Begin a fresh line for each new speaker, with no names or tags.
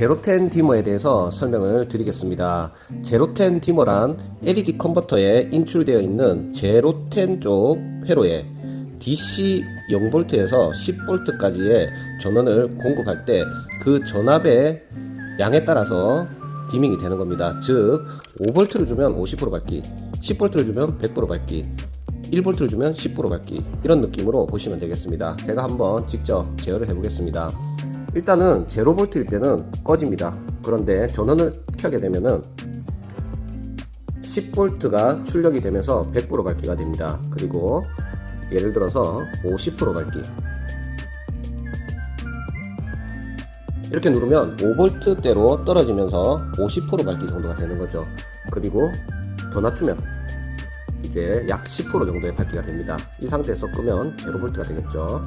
제로텐 디머에 대해서 설명을 드리겠습니다. 제로텐 디머란 LED 컨버터에 인출되어 있는 제로텐 쪽 회로에 DC 0V에서 10V까지의 전원을 공급할 때 그 전압의 양에 따라서 디밍이 되는 겁니다. 즉 5V를 주면 50% 밝기, 10V를 주면 100% 밝기, 1V를 주면 10% 밝기 이런 느낌으로 보시면 되겠습니다. 제가 한번 직접 제어를 해보겠습니다. 일단은 0V일 때는 꺼집니다. 그런데 전원을 켜게 되면은 10V가 출력이 되면서 100% 밝기가 됩니다. 그리고 예를 들어서 50% 밝기 이렇게 누르면 5V대로 떨어지면서 50% 밝기 정도가 되는 거죠. 그리고 더 낮추면 이제 약 10% 정도의 밝기가 됩니다. 이 상태에서 끄면 0V가 되겠죠.